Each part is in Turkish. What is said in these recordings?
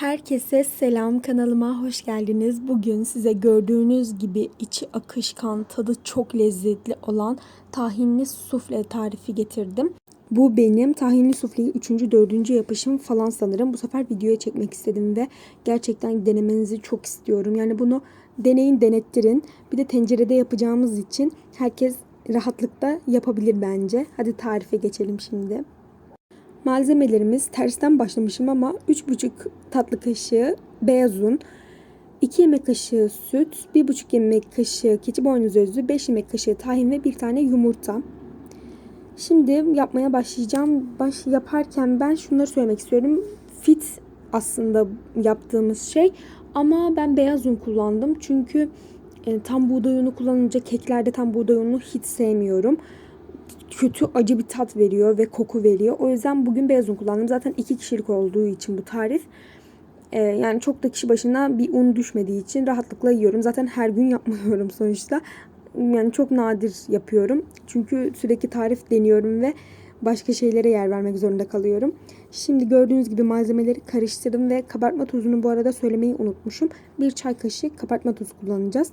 Herkese selam kanalıma hoş geldiniz. Bugün size gördüğünüz gibi içi akışkan, tadı çok lezzetli olan tahinli sufle tarifi getirdim. Bu benim tahinli sufleyi 3. 4. yapışım falan sanırım. Bu sefer videoya çekmek istedim ve gerçekten denemenizi çok istiyorum. Yani bunu deneyin denettirin. Bir de tencerede yapacağımız için herkes rahatlıkla yapabilir bence. Hadi tarife geçelim şimdi. Malzemelerimiz tersten başlamışım ama 3,5 tatlı kaşığı beyaz un, 2 yemek kaşığı süt, 1,5 yemek kaşığı keçi boynuzu özü, 5 yemek kaşığı tahin ve bir tane yumurta. Şimdi yapmaya başlayacağım. Baş yaparken ben şunları söylemek istiyorum. Fit aslında yaptığımız şey ama ben beyaz un kullandım. Çünkü e, tam buğday unu kullanınca keklerde tam buğday ununu hiç sevmiyorum kötü acı bir tat veriyor ve koku veriyor. O yüzden bugün beyaz un kullandım. Zaten iki kişilik olduğu için bu tarif. Ee, yani çok da kişi başına bir un düşmediği için rahatlıkla yiyorum. Zaten her gün yapmıyorum sonuçta. Yani çok nadir yapıyorum. Çünkü sürekli tarif deniyorum ve başka şeylere yer vermek zorunda kalıyorum. Şimdi gördüğünüz gibi malzemeleri karıştırdım ve kabartma tozunu bu arada söylemeyi unutmuşum. Bir çay kaşığı kabartma tozu kullanacağız.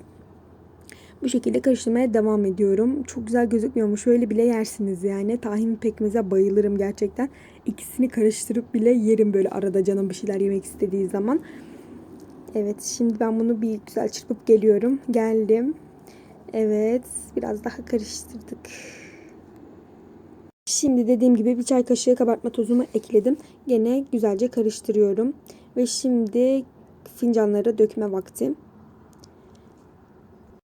Bu şekilde karıştırmaya devam ediyorum. Çok güzel gözükmüyor mu? Şöyle bile yersiniz yani. Tahin pekmeze bayılırım gerçekten. İkisini karıştırıp bile yerim böyle arada canım bir şeyler yemek istediği zaman. Evet şimdi ben bunu bir güzel çırpıp geliyorum. Geldim. Evet biraz daha karıştırdık. Şimdi dediğim gibi bir çay kaşığı kabartma tozumu ekledim. Gene güzelce karıştırıyorum. Ve şimdi fincanlara dökme vakti.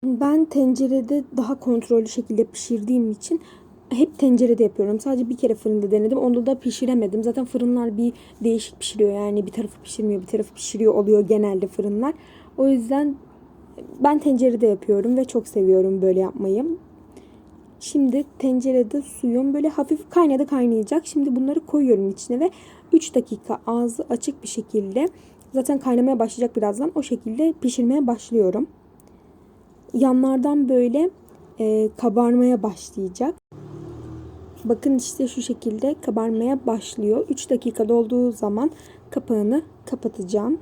Ben tencerede daha kontrollü şekilde pişirdiğim için hep tencerede yapıyorum. Sadece bir kere fırında denedim. Onda da pişiremedim. Zaten fırınlar bir değişik pişiriyor. Yani bir tarafı pişirmiyor, bir tarafı pişiriyor oluyor genelde fırınlar. O yüzden ben tencerede yapıyorum ve çok seviyorum böyle yapmayı. Şimdi tencerede suyum böyle hafif kaynadı kaynayacak. Şimdi bunları koyuyorum içine ve 3 dakika ağzı açık bir şekilde zaten kaynamaya başlayacak birazdan. O şekilde pişirmeye başlıyorum yanlardan böyle e, kabarmaya başlayacak. Bakın işte şu şekilde kabarmaya başlıyor. 3 dakika dolduğu zaman kapağını kapatacağım.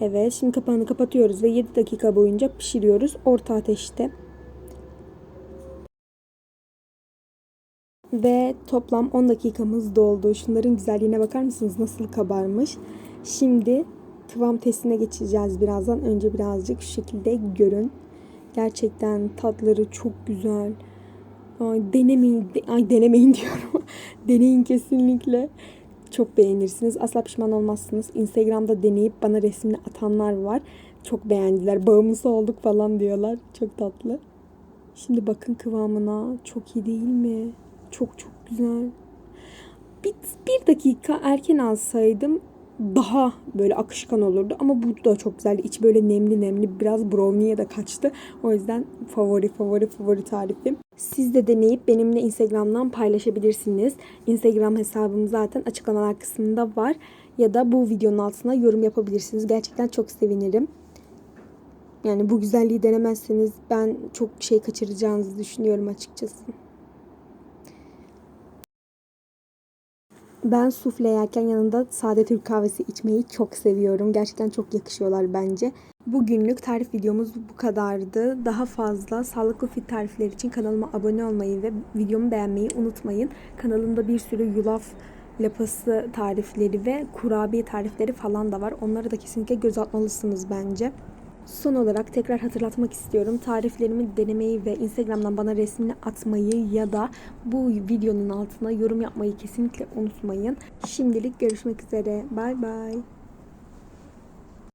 Evet şimdi kapağını kapatıyoruz ve 7 dakika boyunca pişiriyoruz orta ateşte. Ve toplam 10 dakikamız doldu. Şunların güzelliğine bakar mısınız? Nasıl kabarmış. Şimdi kıvam testine geçeceğiz birazdan. Önce birazcık şu şekilde görün. Gerçekten tatları çok güzel. Ay, denemeyin, ay denemeyin diyorum. Deneyin kesinlikle. Çok beğenirsiniz. Asla pişman olmazsınız. Instagram'da deneyip bana resmini atanlar var. Çok beğendiler. Bağımlısı olduk falan diyorlar. Çok tatlı. Şimdi bakın kıvamına. Çok iyi değil mi? Çok çok güzel. Bir, bir dakika erken alsaydım daha böyle akışkan olurdu. Ama bu da çok güzeldi. İçi böyle nemli nemli biraz brownie'ye de kaçtı. O yüzden favori favori favori tarifim. Siz de deneyip benimle Instagram'dan paylaşabilirsiniz. Instagram hesabım zaten açıklamalar kısmında var. Ya da bu videonun altına yorum yapabilirsiniz. Gerçekten çok sevinirim. Yani bu güzelliği denemezseniz ben çok şey kaçıracağınızı düşünüyorum açıkçası. Ben sufle yerken yanında sade Türk kahvesi içmeyi çok seviyorum. Gerçekten çok yakışıyorlar bence. Bugünlük tarif videomuz bu kadardı. Daha fazla sağlıklı fit tarifler için kanalıma abone olmayı ve videomu beğenmeyi unutmayın. Kanalımda bir sürü yulaf lapası tarifleri ve kurabiye tarifleri falan da var. Onları da kesinlikle göz atmalısınız bence. Son olarak tekrar hatırlatmak istiyorum. Tariflerimi denemeyi ve Instagram'dan bana resmini atmayı ya da bu videonun altına yorum yapmayı kesinlikle unutmayın. Şimdilik görüşmek üzere. Bay bay.